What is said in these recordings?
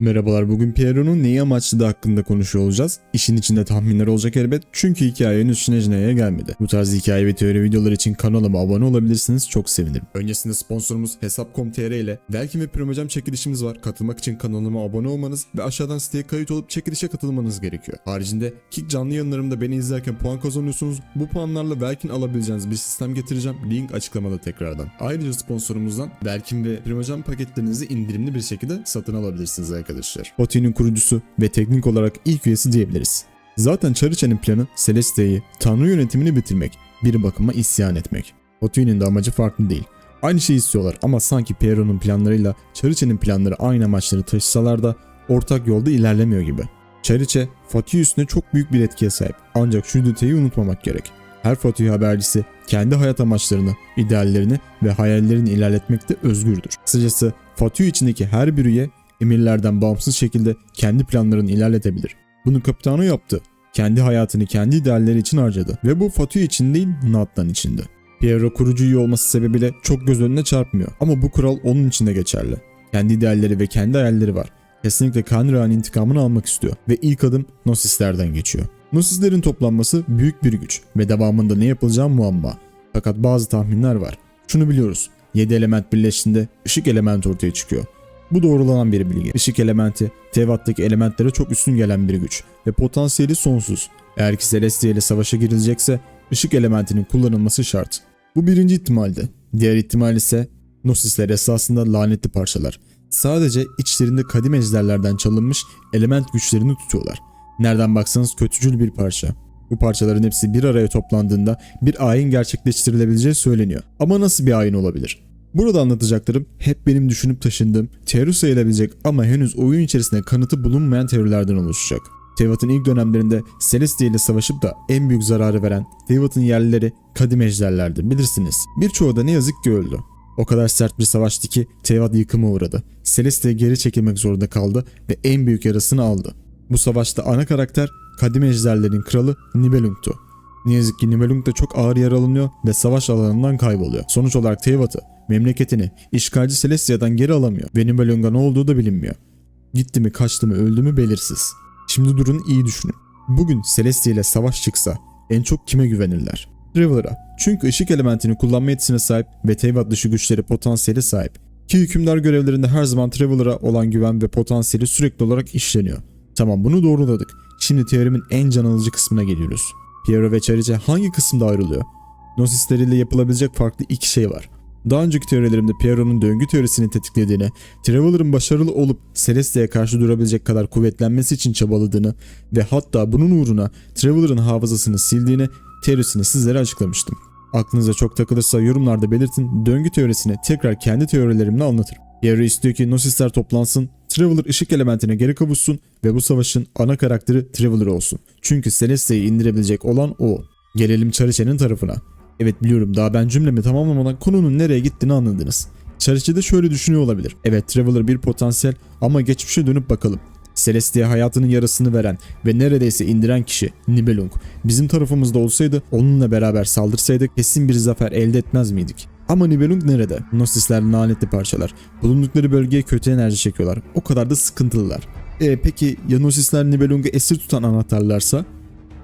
Merhabalar bugün Piero'nun neyi amaçladığı hakkında konuşuyor olacağız. İşin içinde tahminler olacak elbet çünkü hikaye henüz Şinejne'ye gelmedi. Bu tarz hikaye ve teori videoları için kanalıma abone olabilirsiniz çok sevinirim. Öncesinde sponsorumuz Hesap.com.tr ile Belki ve Primocam çekilişimiz var. Katılmak için kanalıma abone olmanız ve aşağıdan siteye kayıt olup çekilişe katılmanız gerekiyor. Haricinde Kick canlı yayınlarımda beni izlerken puan kazanıyorsunuz. Bu puanlarla Belkin alabileceğiniz bir sistem getireceğim. Link açıklamada tekrardan. Ayrıca sponsorumuzdan Belkin ve Primocam paketlerinizi indirimli bir şekilde satın alabilirsiniz arkadaşlar. Oti'nin kurucusu ve teknik olarak ilk üyesi diyebiliriz. Zaten Çariçe'nin planı Celestia'yı, Tanrı yönetimini bitirmek, bir bakıma isyan etmek. Oti'nin de amacı farklı değil. Aynı şeyi istiyorlar ama sanki Piero'nun planlarıyla Çariçe'nin planları aynı amaçları taşısalar da ortak yolda ilerlemiyor gibi. Çariçe, Fatih üstüne çok büyük bir etkiye sahip. Ancak şu detayı unutmamak gerek. Her Fatih habercisi kendi hayat amaçlarını, ideallerini ve hayallerini ilerletmekte özgürdür. Kısacası Fatih içindeki her bir üye emirlerden bağımsız şekilde kendi planlarını ilerletebilir. Bunu Capitano yaptı. Kendi hayatını kendi idealleri için harcadı ve bu Fatih için değil Nathan içindi. Piero kurucu üye olması sebebiyle çok göz önüne çarpmıyor ama bu kural onun için de geçerli. Kendi idealleri ve kendi hayalleri var. Kesinlikle Kanra'nın intikamını almak istiyor ve ilk adım Gnosislerden geçiyor. Gnosislerin toplanması büyük bir güç ve devamında ne yapılacağı muamma. Fakat bazı tahminler var. Şunu biliyoruz. 7 element birleştiğinde ışık elementi ortaya çıkıyor. Bu doğrulanan bir bilgi. Işık elementi, Tevat'taki elementlere çok üstün gelen bir güç ve potansiyeli sonsuz. Eğer ki Celestia ile savaşa girilecekse ışık elementinin kullanılması şart. Bu birinci ihtimaldi. Diğer ihtimal ise Gnosisler esasında lanetli parçalar. Sadece içlerinde kadim ejderlerden çalınmış element güçlerini tutuyorlar. Nereden baksanız kötücül bir parça. Bu parçaların hepsi bir araya toplandığında bir ayin gerçekleştirilebileceği söyleniyor. Ama nasıl bir ayin olabilir? Burada anlatacaklarım hep benim düşünüp taşındığım, teori sayılabilecek ama henüz oyun içerisinde kanıtı bulunmayan teorilerden oluşacak. Tevat'ın ilk dönemlerinde Celestia ile savaşıp da en büyük zararı veren Tevat'ın yerlileri kadim ejderlerdi bilirsiniz. Birçoğu da ne yazık ki öldü. O kadar sert bir savaştı ki Tevat yıkıma uğradı. Celestia geri çekilmek zorunda kaldı ve en büyük yarasını aldı. Bu savaşta ana karakter kadim ejderlerin kralı Nibelung'tu. Ne yazık ki Nibelung da çok ağır yaralanıyor ve savaş alanından kayboluyor. Sonuç olarak Tevat'ı, memleketini, işgalci Celestia'dan geri alamıyor ve Nibelung'a ne olduğu da bilinmiyor. Gitti mi kaçtı mı öldü mü belirsiz. Şimdi durun iyi düşünün. Bugün Celestia ile savaş çıksa en çok kime güvenirler? Traveler'a. Çünkü ışık elementini kullanma yetisine sahip ve Tevat dışı güçleri potansiyeli sahip. Ki hükümdar görevlerinde her zaman Traveler'a olan güven ve potansiyeli sürekli olarak işleniyor. Tamam bunu doğruladık. Şimdi teorimin en can alıcı kısmına geliyoruz. Piero ve Charice hangi kısımda ayrılıyor? Gnosisleriyle yapılabilecek farklı iki şey var. Daha önceki teorilerimde Piero'nun döngü teorisini tetiklediğini, Traveler'ın başarılı olup Celestia'ya karşı durabilecek kadar kuvvetlenmesi için çabaladığını ve hatta bunun uğruna Traveler'ın hafızasını sildiğini teorisini sizlere açıklamıştım. Aklınıza çok takılırsa yorumlarda belirtin, döngü teorisini tekrar kendi teorilerimle anlatırım. Piero istiyor ki Gnosisler toplansın, Traveler ışık elementine geri kavuşsun ve bu savaşın ana karakteri Traveler olsun. Çünkü Celestia'yı indirebilecek olan o. Gelelim Charice'nin tarafına. Evet biliyorum daha ben cümlemi tamamlamadan konunun nereye gittiğini anladınız. Charice de şöyle düşünüyor olabilir. Evet Traveler bir potansiyel ama geçmişe dönüp bakalım. Celestia hayatının yarısını veren ve neredeyse indiren kişi Nibelung. Bizim tarafımızda olsaydı onunla beraber saldırsaydık kesin bir zafer elde etmez miydik? Ama Nibelung nerede? Gnosisler lanetli parçalar. Bulundukları bölgeye kötü enerji çekiyorlar. O kadar da sıkıntılılar. E peki ya Gnosisler Nibelung'u esir tutan anahtarlarsa?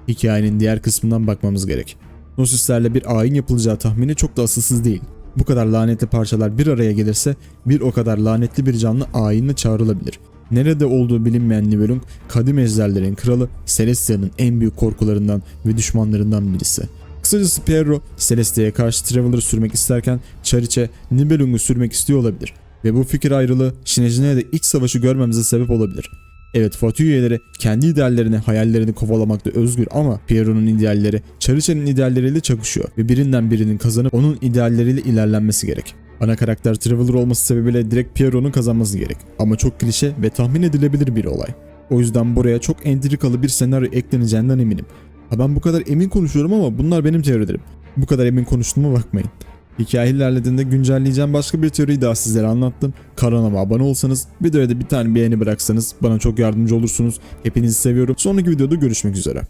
Hikayenin diğer kısmından bakmamız gerek. Gnosislerle bir ayin yapılacağı tahmini çok da asılsız değil. Bu kadar lanetli parçalar bir araya gelirse bir o kadar lanetli bir canlı ayinle çağrılabilir. Nerede olduğu bilinmeyen Nibelung, kadim ejderlerin kralı Celestia'nın en büyük korkularından ve düşmanlarından birisi. Kısacası Pierro, Celestia'ya karşı Traveler'ı sürmek isterken Charice, Nibelung'u sürmek istiyor olabilir. Ve bu fikir ayrılığı Şinejne'ye de iç savaşı görmemize sebep olabilir. Evet Fatih üyeleri kendi ideallerini, hayallerini kovalamakta özgür ama Piero'nun idealleri Charice'nin idealleriyle çakışıyor ve birinden birinin kazanıp onun idealleriyle ilerlenmesi gerek. Ana karakter Traveler olması sebebiyle direkt Piero'nun kazanması gerek. Ama çok klişe ve tahmin edilebilir bir olay. O yüzden buraya çok entrikalı bir senaryo ekleneceğinden eminim. Ha ben bu kadar emin konuşuyorum ama bunlar benim teorilerim. Bu kadar emin konuştuğuma bakmayın. Hikaye ilerlediğinde güncelleyeceğim başka bir teoriyi daha sizlere anlattım. Kanalıma abone olsanız, videoya da bir tane beğeni bıraksanız bana çok yardımcı olursunuz. Hepinizi seviyorum. Sonraki videoda görüşmek üzere.